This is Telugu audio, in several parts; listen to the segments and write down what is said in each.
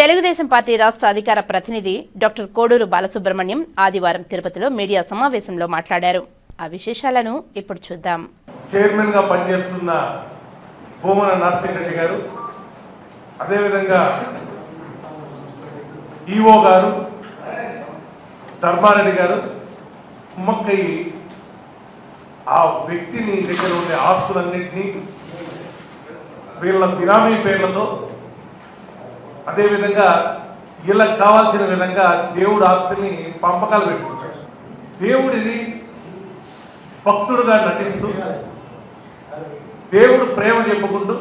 తెలుగుదేశం పార్టీ రాష్ట్ర అధికార ప్రతినిధి డాక్టర్ కోడూరు బాలసుబ్రహ్మణ్యం ఆదివారం తిరుపతిలో మీడియా సమావేశంలో మాట్లాడారు. ఆ విశేషాలను ఇప్పుడు చూద్దాం. చైర్మన్గా పనిచేస్తున్న భూమన నరసింహ గారు అదేవిధంగా ఈఓ గారు ధర్మారెడ్డి గారు కుమ్మక్కయ్యి ఆ వ్యక్తిని దగ్గర ఉండే ఆస్తులన్నింటినీ వీళ్ళ బినామీ పేర్లతో అదేవిధంగా వీళ్ళకి కావాల్సిన విధంగా దేవుడు ఆస్తిని పంపకాలు పెట్టుకుంటాడు. దేవుడిది భక్తుడుగా నటిస్తూ దేవుడు ప్రేమ చెప్పుకుంటూ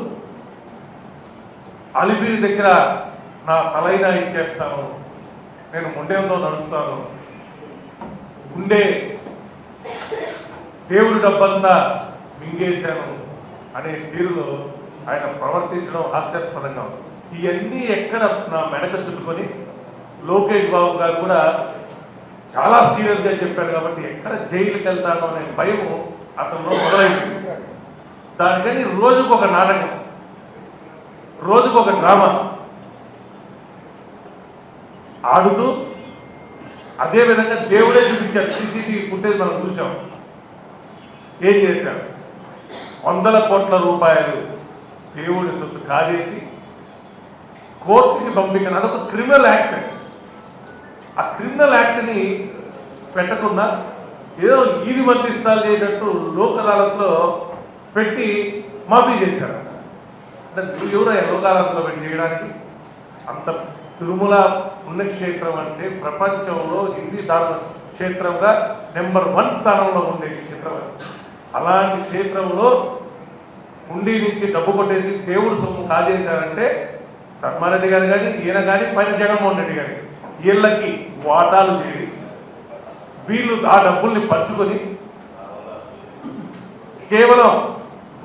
అలిపిరి దగ్గర నా తలైనా ఇచ్చేస్తాను నేను ముండేంతో నడుస్తాను. ఉండే దేవుడి డబ్బంతా మింగేశాను అనే తీరులో ఆయన ప్రవర్తించడం హాస్యాస్పదంగా ఉంది. ఇవన్నీ ఎక్కడ నా మెడక చుట్టుకొని లోకేష్ బాబు గారు కూడా చాలా సీరియస్గా చెప్పారు కాబట్టి ఎక్కడ జైలుకి వెళ్తాను అనే భయం అతనిలో మొదలైంది. దానికని రోజుకు ఒక నాటకం రోజుకు ఒక డ్రామా. ఆడుతూ అదేవిధంగా దేవుడే చూపించారు. సీసీటీవీ ఫుటేజ్ మనం చూసాం ఏం చేశారు? వందల కోట్ల రూపాయలు దేవుడి సొత్తు కాజేసి కోర్టుకి పంపించిన అదొక క్రిమినల్ యాక్ట్ ఆ క్రిమినల్ యాక్ట్ని పెట్టకుండా ఏదో ఈది వర్తిస్తాలు చేసినట్టు లోక్ అదాలత్లో పెట్టి మాఫీ చేశారు. అంటే నువ్వు ఎవరో లోక్ అదాలత్లో పెట్టి చేయడానికి? అంత తిరుమల పుణ్యక్షేత్రం అంటే ప్రపంచంలో హిందీ ధర్మ క్షేత్రంగా నెంబర్ వన్ స్థానంలో ఉండే క్షేత్రం అలాంటి క్షేత్రంలో ఉండి నుంచి డబ్బు కొట్టేసి దేవుడు సొమ్ము కాజేశారంటే ధర్మారెడ్డి గారు కానీ ఈయన కానీ పైన జగన్మోహన్ రెడ్డి కానీ వీళ్ళకి వాటాలు చేరి వీళ్ళు ఆ డబ్బుల్ని పంచుకొని కేవలం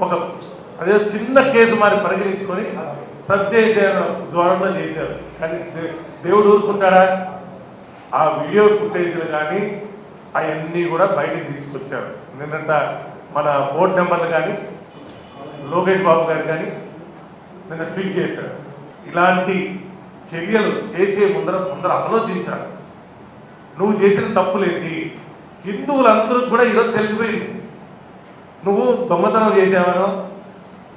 ఒక అదే చిన్న కేసు మరి పరిగణించుకొని సర్దేసే ద్వారంలో చేశారు. కానీ దే- దేవుడు ఊరుకుంటాడా? ఆ వీడియో ఫుటేజ్లు కానీ అవన్నీ కూడా బయటికి తీసుకొచ్చారు. నిన్నంట మన బోర్డు నెంబర్లు కానీ లోకేష్ బాబు గారు కానీ నిన్న ట్వీట్ చేశారు. ఇలాంటి చర్యలు చేసే ముందర ముందర ఆలోచించాలి. నువ్వు చేసిన తప్పులేంటి? హిందువులందరూ కూడా ఈరోజు తెలిసిపోయింది. నువ్వు దొంగతనం చేసావనో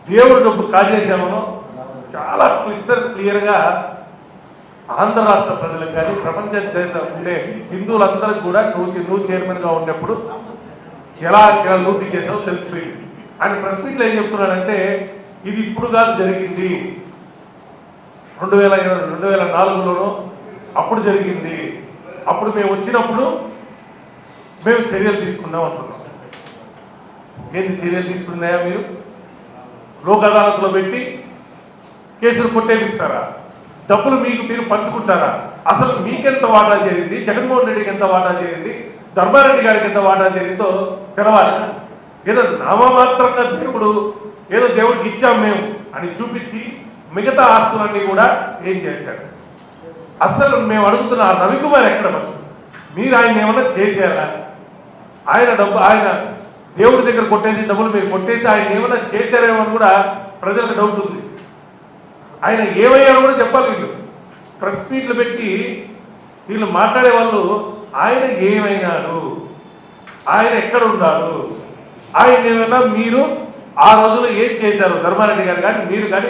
దేవుడు డబ్బు కాజేసావనో చాలా క్లిస్టర్ క్లియర్గా ఆంధ్ర రాష్ట్ర ప్రజలకు కానీ ప్రపంచ దేశం ఉండే హిందువులందరూ కూడా నువ్వు నువ్వు చైర్మన్గా ఉన్నప్పుడు ఎలా ఎలా లూటీ చేసావో తెలిసిపోయింది. ఆయన ప్రెస్ మీట్లో ఏం చెప్తున్నాడంటే ఇది ఇప్పుడు కాదు జరిగింది. రెండు వేల ఇరవై రెండు వేల నాలుగులోనో అప్పుడు జరిగింది. అప్పుడు మేము వచ్చినప్పుడు మేము చర్యలు తీసుకున్నాం అంటున్నాం. ఏంటి చర్యలు తీసుకున్నాయా మీరు? లోక్ అదాలత్లో పెట్టి కేసులు కొట్టేపిస్తారా? డబ్బులు మీకు మీరు పంచుకుంటారా? అసలు మీకెంత వాటా చేరింది? జగన్మోహన్ రెడ్డికి ఎంత వాటా చేరింది? ధర్మారెడ్డి గారికి ఎంత వాటా చేరిందో తెలవాలి. ఏదో నామమాత్రంగా దేవుడు ఏదో దేవుడికి ఇచ్చాం మేము అని చూపించి మిగతా ఆస్తులన్నీ కూడా ఏం చేశారు? అసలు మేము అడుగుతున్న ఆ రవికుమార్ ఎక్కడ బస్సు మీరు ఆయన ఏమన్నా చేశారా? ఆయన డబ్బు ఆయన దేవుడి దగ్గర కొట్టేసి డబ్బులు మీరు కొట్టేసి ఆయన ఏమన్నా చేశారేమో అని కూడా ప్రజలకు డౌట్ ఉంది. ఆయన ఏమయ్యాడో కూడా చెప్పాలి వీళ్ళు. ప్రెస్ మీట్లు పెట్టి వీళ్ళు మాట్లాడే వాళ్ళు ఆయన ఏమైనాడు? ఆయన ఎక్కడ ఉన్నాడు? ఆయన ఏమైనా మీరు ఆ రోజుల్లో ఏం చేశారు? ధర్మారెడ్డి గారు కానీ మీరు కానీ